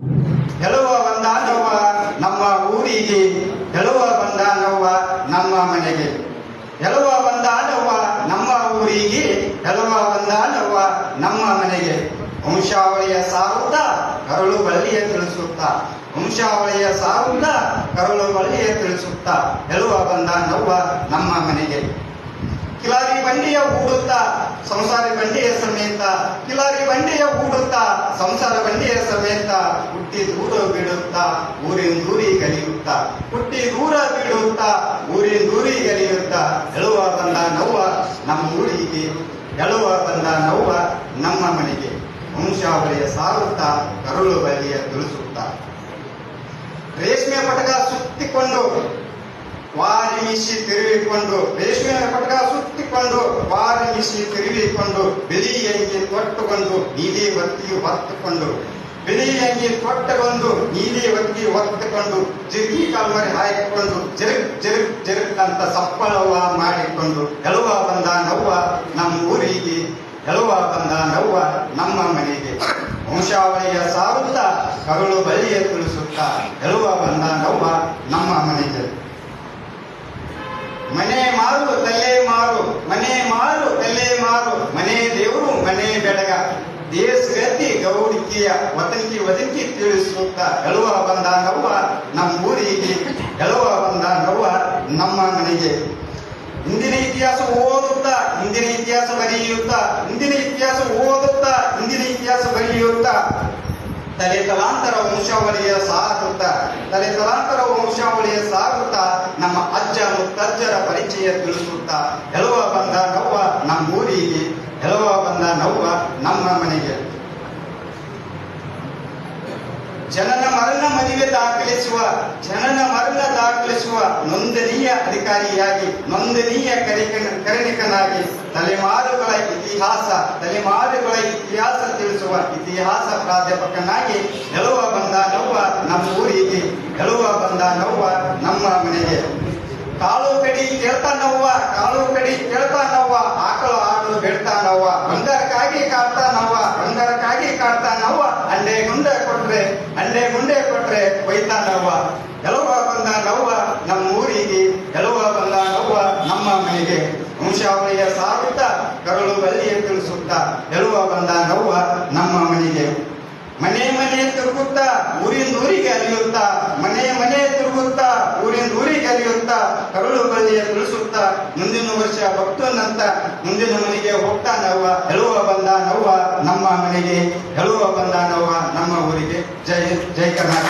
ಗೆಲುವ ಬಂದಾನವ್ವ ನಮ್ಮ ಊರಿಗೆ ಗೆಲುವ ಬಂದಾನವ್ವ ನಮ್ಮ ಮನೆಗೆ. ಗೆಲುವ ಬಂದಾನವ್ವ ನಮ್ಮ ಊರಿಗೆ ಗೆಲುವ ಬಂದಾನವ್ವ ನಮ್ಮ ಮನೆಗೆ. ವಂಶಾವಳಿಯ ಸಾರುತ್ತ ಕರುಳು ಬಳ್ಳಿಯ ತಿಳಿಸುತ್ತಾ. ವಂಶಾವಳಿಯ ಸಾರುತ್ತ ಕರುಳು ಬಳ್ಳಿಯ ತಿಳಿಸುತ್ತಾ. ಬಂದ ಬಂದಾನವ್ವ ನಮ್ಮ ಮನೆಗೆ. ಕಿಲಾರಿ ಬಂಡಿಯ ಹೂಡುತ್ತಾ. ಸಂಸಾರ ಬಂಡೆಯ ಸಮೇತ, ಕಿಲಾರಿ ಬಂಡೆಯ ಹೂಡುತ್ತಾ, ಸಂಸಾರ ಬಂಡೆಯ ಸಮೇತ, ಹುಟ್ಟಿ ದೂರ ಬಿಡುತ್ತ, ಊರಿನ ದೂರಿ ಗಲಿಯುತ್ತಾ ಹುಟ್ಟಿ ದೂರ ಬಿಡುತ್ತ, ಊರಿನ ದೂರಿ ಕಲಿಯುತ್ತಾ, ಎಳುವ ಬಂದ ನವ್ವ ನಮ್ಮ ಊರಿಗೆ, ಎಳುವ ಬಂದ ನವ್ವ ನಮ್ಮ ಮನೆಗೆ, ವಂಶಾವಳಿಯ ಸಾರುತ್ತಾ, ಕರುಳು ಬಲಿಯ ತಿಳಿಸುತ್ತಾ. ರೇಷ್ಮೆ ಪಟಕ ಸುತ್ತಿಕೊಂಡು ವಾರಿಮಿಸಿ ತಿರುಗಿಕೊಂಡು ರೇಷ್ಮೆ ಪಟಕ ಸುತ್ತಿಕೊಂಡು ಬಾರಿಸಿ ತಿರುಗಿಕೊಂಡು ಬಿಳಿ ಅಂಗಿ ತೊಟ್ಟುಕೊಂಡು ನೀಲಿ ಒತ್ತಿ ಹೊತ್ತುಕೊಂಡು, ಬಿಳಿ ಅಂಗಿ ತೊಟ್ಟುಕೊಂಡು ನೀಲಿ ಒತ್ತಿ ಹೊತ್ತುಕೊಂಡು ಜಿರ್ಗಿ ಕಾಲ್ಮರಿ ಹಾಕಿಕೊಂಡು ಜರುಗ್ ಜರುಗ್ ಜರುಗ್ ಅಂತ ಸಪ್ಪಳವ ಮಾಡಿಕೊಂಡು ಎಳುವ ಬಂದ ನವ್ವ ನಮ್ಮ ಊರಿಗೆ ಎಳುವ ಬಂದ ನವ್ವ ನಮ್ಮ ಮನೆಗೆ. ವಂಶಾವಳಿಯ ಸಾರುತ್ತಾ ಕರುಳು ಬಳಿಯ ತಿಳಿಸುತ್ತ ಎಳುವ ಬಂದ ನವ್ವ ನಮ್ಮ ಮನೆಗೆ. ಮನೆ ಮಾರು ತಲೆ ಮಾರು ಮನೆ ಮಾರು ತಲೆ ಮಾರು ಮನೆ ದೇವರು, ಮನೆ ಬೆಳಗ. ದೇಶ ಗತಿ ಗೌಡಿಕೆಯ ಒತಂಕಿ ಒದಕಿ ತಿಳಿಸುತ್ತ ಎಳುವ ಬಂದ ನವ್ವ ನಮ್ಮ ಊರಿಗೆ ಬಂದ ನಮ್ಮ ಮನೆಗೆ. ಇಂದಿನ ಇತಿಹಾಸ ಓದುತ್ತಾ ಇಂದಿನ ಇತಿಹಾಸ ಬರೆಯುತ್ತಾ ಇಂದಿನ ಇತಿಹಾಸ ಓದುತ್ತಾ ಇಂದಿನ ಇತಿಹಾಸ ಬರೆಯುತ್ತಾ. ತಲೆ ತಲಾಂತರ ವಂಶಾವಳಿಯ ಸಾಗುತ್ತ, ತಲೆ ತಲಾಂತರ ವಂಶಾವಳಿಯ ಸಾಗುತ್ತ, ನಮ್ಮ ಅಜ್ಜ ಮುತ್ತಜ್ಜರ ಪರಿಚಯ ತಿಳಿಸುತ್ತಾ ಹೆಳುವ ಬಂದ ನವ್ವ ನಮ್ಮ ಊರಿಗೆ ಎಳುವ ಬಂದ ನವ್ವ ನಮ್ಮ ಮನೆಗೆ. ಜನನ ಮರಣ ಮದುವೆ ದಾಖಲಿಸುವ, ಜನನ ಮರಣ ದಾಖಲಿಸುವ ನೊಂದನೀಯ ಅಧಿಕಾರಿಯಾಗಿ ನೊಂದನೀಯ ಕರಣಿಕನಾಗಿ ತಲೆಮಾರುಗಳ ಇತಿಹಾಸ ತಲೆಮಾರುಗಳ ಇತಿಹಾಸ ತಿಳಿಸುವ ಇತಿಹಾಸ ಪ್ರಾಧ್ಯಾಪಕನಾಗಿ ಗೆಲುವ ಬಂದ ನವ್ವ ನಮ್ಮ ಊರಿಗೆ ಗೆಲುವ ಬಂದ ನವ್ವ ನಮ್ಮ ಮನೆಗೆ. ಕಾಳು ಕಡಿ ಕೇಳ್ತಾನವ್ವ ಕಾಳು ಕಡಿ ಕೇಳ್ತಾನವ್ವ ಆಕಳು ಆಡು ಬೇಡ್ತಾನವ್ವ ಬಂಗಾರಕ್ಕಾಗಿ ಕಾಡ್ತಾನವ್ವ ಬಂಗಾರಕ್ಕಾಗಿ ಕಾಡ್ತಾನವ್ವ ಅಲ್ಲೇ ಮುಂದೆ ಕೊಟ್ರೆ ಅಂಡೆ ಗುಂಡೆ ಕೊಟ್ರೆ ಒಯ್ತಾನವ್ವ ಎಲವ ಬಂದ ನವ್ವ ನಮ್ಮ ಊರಿಗೆ ಎಲವ ಬಂದ ನವ್ವ ನಮ್ಮ ಮನೆಗೆ ಸಾರುತ್ತ ಕರಳು ಬಲ್ಲಿಯ ತಿಳಿಸುತ್ತಾ ಹೇಳುವ ಬಂದ ನವ್ವ ನಮ್ಮ ಮನೆಗೆ. ಮನೆ ಮನೆ ತಿರುಗುತ್ತಾ, ಊರಿಂದ ಊರಿಗೆ ಅಲಿಯುತ್ತಾ, ಮನೆ ಮನೆ ತಿರುಗುತ್ತ, ಊರಿಂದ ಊರಿಗೆ ಅಲಿಯುತ್ತಾ, ಕರುಳು ಬಳ್ಳಿಯ ತಿಳಿಸುತ್ತಾ ಮುಂದಿನ ವರ್ಷ ಭಕ್ತನಂತ ಮುಂದಿನ ಮನೆಗೆ ಹೋಗ್ತಾ ನವ್ವ ಹೇಳುವ ಬಂದ ನವ್ವ ನಮ್ಮ ಮನೆಗೆ ಹೇಳುವ ಬಂದ ನವ್ವ ನಮ್ಮ ಊರಿಗೆ. ಜೈ ಜೈ ಕರ್ನಾಟಕ.